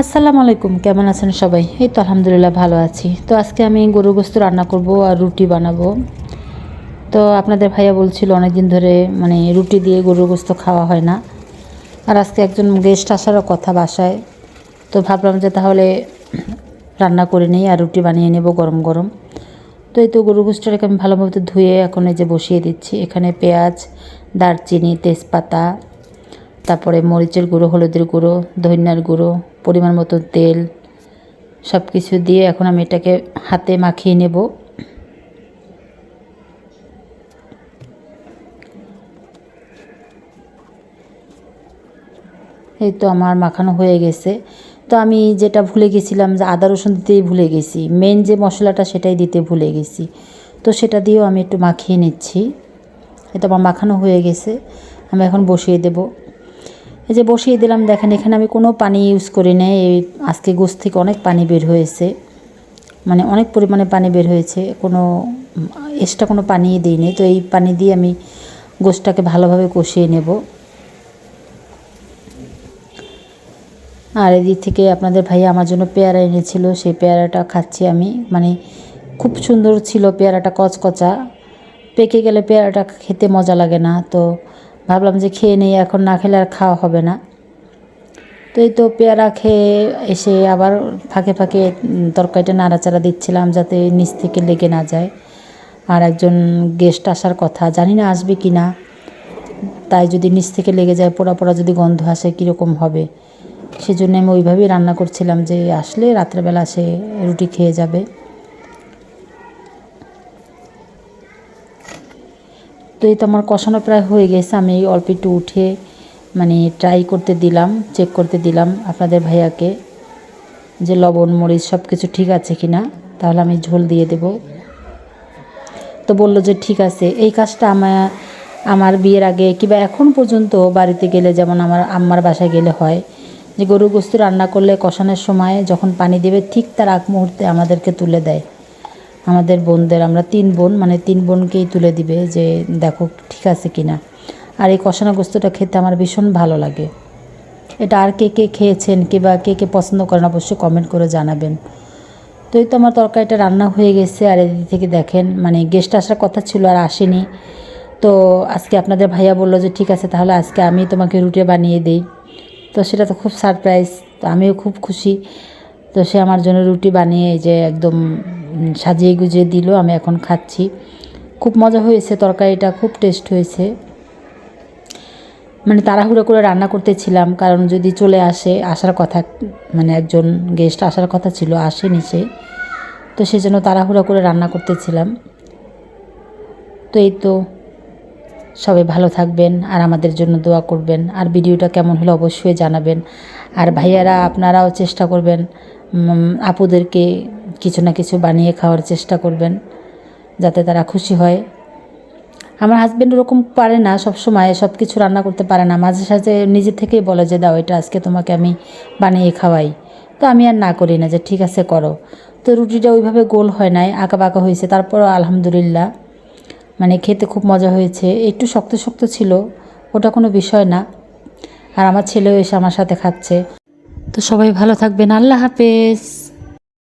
আসসালামু আলাইকুম, কেমন আছেন সবাই? এই তো আলহামদুলিল্লাহ ভালো আছি। তো আজকে আমি গরু গোস্ত রান্না করব আর রুটি বানাবো। তো আপনাদের ভাইয়া বলছিল অনেক দিন ধরে মানে রুটি দিয়ে গরুর গোস্ত খাওয়া হয় না। আর আজকে একজন গেস্ট আসারও কথা বাসায়। তো ভাবলাম যে তাহলে রান্না করে নিই আর রুটি বানিয়ে নেব গরম গরম। তো এই তো গরু গোস্তটাকে আমি ভালোভাবে ধুয়ে এখন এই যে বসিয়ে দিচ্ছি। এখানে পেঁয়াজ, দারচিনি, তেজপাতা তারপরে মরিচের গুঁড়ো, হলুদের গুঁড়ো, ধনিয়ার গুঁড়ো, পরিমাণ মতো তেল সব কিছু দিয়ে এখন আমি এটাকে হাতে মাখিয়ে নেব। এই তো আমার মাখানো হয়ে গেছে। তো আমি যেটা ভুলে গেছিলাম যে আদা রসুন দিতেই ভুলে গেছি। মেন যে মশলাটা সেটাই দিতে ভুলে গেছি। তো সেটা দিয়েও আমি একটু মাখিয়ে নিচ্ছি। এটা আমার মাখানো হয়ে গেছে। আমি এখন বসিয়ে দেব। এই যে বসিয়ে দিলাম, দেখেন এখানে আমি কোনো পানি ইউজ করি নাই। এই আজকে গোস থেকে অনেক পানি বের হয়েছে। মানে অনেক পরিমাণে পানি বের হয়েছে। কোনো এক্সট্রা কোনো পানি দিইনি তো এই পানি দিয়ে আমি গোসটাকে ভালোভাবে কষিয়ে নেব। আর এদিক থেকে আপনাদের ভাইয়া আমার জন্য পেয়ারা এনেছিল। সেই পেয়ারাটা খাচ্ছি আমি। মানে খুব সুন্দর ছিল পেয়ারাটা কচকচা। পেকে গেলে পেয়ারাটা খেতে মজা লাগে না। তো ভাবলাম যে খেয়ে নেই, এখন না খেলে আর খাওয়া হবে না। তো এই তো পেয়ারা খেয়ে এসে আবার ফাঁকে ফাঁকে তরকারিটা নাড়াচাড়া দিচ্ছিলাম যাতে নিচ থেকে লেগে না যায়। আর একজন গেস্ট আসার কথা, জানি না আসবে কি না। তাই যদি নিচ থেকে লেগে যায়, পোড়া পোড়া যদি গন্ধ আসে, কীরকম হবে? সেজন্য আমি ওইভাবেই রান্না করছিলাম যে, আসলে রাত্রেবেলা সে রুটি খেয়ে যাবে। তো এই তো আমার কষানো প্রায় হয়ে গেছে। আমি এই অল্প একটু উঠে মানে ট্রাই করতে দিলাম চেক করতে দিলাম আপনাদের ভাইয়াকে যে লবণ, মরিচ সব কিছু ঠিক আছে কি না তাহলে আমি ঝোল দিয়ে দেব। তো বলল যে ঠিক আছে। এই কাজটা আমার আমার বিয়ের আগে কিংবা এখন পর্যন্ত বাড়িতে গেলে যেমন আমার আম্মার বাসায় গেলে হয় যে গরু গোস্ত রান্না করলে কষানোর সময় যখন পানি দেবে ঠিক তার আগ মুহূর্তে আমাদেরকে তুলে দেয়। আমাদের বোনদের, আমরা তিন বোন মানে তিন বোনকেই তুলে দিবে যে, দেখো, ঠিক আছে কি না আর এই কষানো গোস্তটা খেতে আমার ভীষণ ভালো লাগে। এটা আর কে কে খেয়েছেন কিংবা কে কে পছন্দ করেন, অবশ্যই কমেন্ট করে জানাবেন। তো এই তো আমার তরকারিটা রান্না হয়ে গেছে, আর এদিক থেকে দেখেন মানে গেস্ট আসার কথা ছিল আর আসেনি। তো আজকে আপনাদের ভাইয়া বলল যে, ঠিক আছে, তাহলে আজকে আমি তোমাকে রুটি বানিয়ে দিই। তো সেটা তো খুব সারপ্রাইজ তো আমিও খুব খুশি। তো সে আমার জন্য রুটি বানিয়ে যে একদম সাজিয়ে গুজিয়ে দিল, আমি এখন খাচ্ছি। খুব মজা হয়েছে, তরকারিটা খুব টেস্ট হয়েছে। মানে তাড়াহুড়ো করে রান্না করতেছিলাম, কারণ যদি চলে আসে, আসার কথা মানে একজন গেস্ট আসার কথা ছিল, আসেনি সে। তো সেজন্য তাড়াহুড়ো করে রান্না করতেছিলাম। তো এই তো, সবাই ভালো থাকবেন আর আমাদের জন্য দোয়া করবেন। আর ভিডিওটা কেমন হলো অবশ্যই জানাবেন। আর ভাইয়ারা, আপনারাও চেষ্টা করবেন আপুদেরকে কিছু না কিছু বানিয়ে খাওয়ার চেষ্টা করবেন যাতে তারা খুশি হয়। আমার হাজব্যান্ড ওরকম পারে না সব সময় সব কিছু রান্না করতে পারে না। মাঝে সাঝে নিজে থেকেই বলে যে, দাও, এটা আজকে তোমাকে আমি বানিয়ে খাওয়াই। তো আমি আর না করি না যে, ঠিক আছে, করো। তো রুটিটা ওইভাবে গোল হয় নাই আঁকা বাঁকা হয়েছে। তারপরও আলহামদুলিল্লাহ মানে খেতে খুব মজা হয়েছে। একটু শক্ত শক্ত ছিল, ওটা কোনো বিষয় না। আর আমার ছেলেও এসে আমার সাথে খাচ্ছে। তো সবাই ভালো থাকবেন। আল্লাহ হাফেজ।